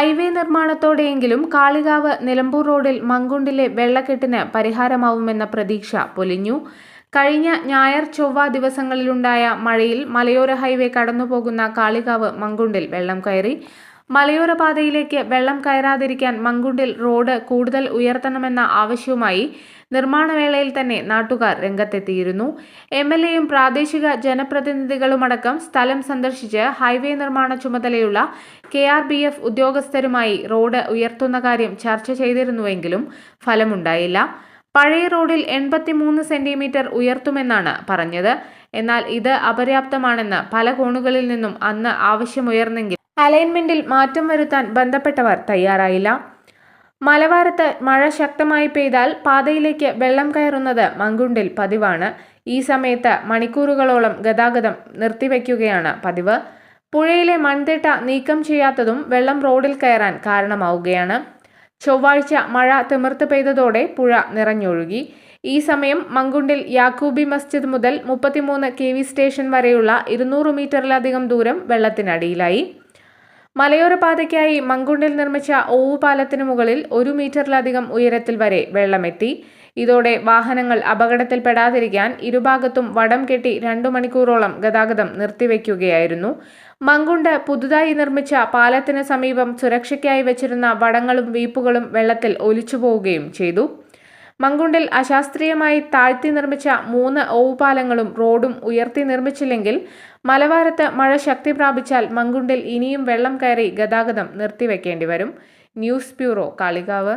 Highway നിർമ്മാണത്തോടെയെങ്കിലും Kalikavu Nilambur റോഡിൽ മങ്കുണ്ടിലെ വെള്ളക്കെട്ടിന് പരിഹാരമാവുമെന്ന പ്രതീക്ഷ പൊലിഞ്ഞു. കഴിഞ്ഞ ഞായർ ചൊവ്വ ദിവസങ്ങളിലുണ്ടായ മഴയിൽ മലയോര ഹൈവേ കടന്നുപോകുന്ന കാളികാവ് മങ്കുണ്ടിൽ വെള്ളം കയറി. മലയോര പാതയിലേക്ക് വെള്ളം കയറാതിരിക്കാൻ മങ്കുണ്ടിൽ റോഡ് കൂടുതൽ ഉയർത്തണമെന്ന ആവശ്യവുമായി നിർമ്മാണവേളയിൽ തന്നെ നാട്ടുകാർ രംഗത്തെത്തിയിരുന്നു. എം എൽ എയും പ്രാദേശിക ജനപ്രതിനിധികളുമടക്കം സ്ഥലം സന്ദർശിച്ച് ഹൈവേ നിർമ്മാണ ചുമതലയുള്ള കെ ആർ ബി എഫ് ഉദ്യോഗസ്ഥരുമായി റോഡ് ഉയർത്തുന്ന കാര്യം ചർച്ച ചെയ്തിരുന്നുവെങ്കിലും ഫലമുണ്ടായില്ല. പഴയ റോഡിൽ എൺപത്തിമൂന്ന് സെന്റിമീറ്റർ ഉയർത്തുമെന്നാണ് പറഞ്ഞത്. എന്നാൽ ഇത് അപര്യാപ്തമാണെന്ന് പല കോണുകളിൽ നിന്നും അന്ന് ആവശ്യമുയർന്നെങ്കിൽ അലൈൻമെന്റിൽ മാറ്റം വരുത്താൻ ബന്ധപ്പെട്ടവർ തയ്യാറായില്ല. മലവാരത്ത് മഴ ശക്തമായി പെയ്താൽ പാതയിലേക്ക് വെള്ളം കയറുന്നത് മങ്കുണ്ടിൽ പതിവാണ്. ഈ സമയത്ത് മണിക്കൂറുകളോളം ഗതാഗതം നിർത്തിവെക്കുകയാണ് പതിവ്. പുഴയിലെ മൺതിട്ട നീക്കം ചെയ്യാത്തതും വെള്ളം റോഡിൽ കയറാൻ കാരണമാവുകയാണ്. ചൊവ്വാഴ്ച മഴ തിമിർത്ത് പെയ്തതോടെ പുഴ നിറഞ്ഞൊഴുകി. ഈ സമയം മങ്കുണ്ടിൽ യാക്കൂബി മസ്ജിദ് മുതൽ മുപ്പത്തിമൂന്ന് കെ വി സ്റ്റേഷൻ വരെയുള്ള ഇരുന്നൂറ് മീറ്ററിലധികം ദൂരം വെള്ളത്തിനടിയിലായി. മലയോര പാതയ്ക്കായി മങ്കുണ്ടിൽ നിർമ്മിച്ച ഓവു പാലത്തിനു മുകളിൽ ഒരു മീറ്ററിലധികം ഉയരത്തിൽ വരെ വെള്ളമെത്തി. ഇതോടെ വാഹനങ്ങൾ അപകടത്തിൽപ്പെടാതിരിക്കാൻ ഇരുഭാഗത്തും വടം കെട്ടി രണ്ടു മണിക്കൂറോളം ഗതാഗതം നിർത്തിവെക്കുകയായിരുന്നു. മങ്കുണ്ട് പുതുതായി നിർമ്മിച്ച പാലത്തിന് സമീപം സുരക്ഷയ്ക്കായി വെച്ചിരുന്ന വടങ്ങളും വീപ്പുകളും വെള്ളത്തിൽ ഒലിച്ചുപോവുകയും ചെയ്തു. മങ്കുണ്ടിൽ അശാസ്ത്രീയമായി താഴ്ത്തി നിർമ്മിച്ച മൂന്ന് ഓവുപാലങ്ങളും റോഡും ഉയർത്തി നിർമ്മിച്ചില്ലെങ്കിൽ മലവാരത്ത് മഴ ശക്തി പ്രാപിച്ചാൽ മങ്കുണ്ടിൽ ഇനിയും വെള്ളം കയറി ഗതാഗതം നിർത്തിവെക്കേണ്ടി വരും ന്യൂസ് ബ്യൂറോ കാളികാവ്.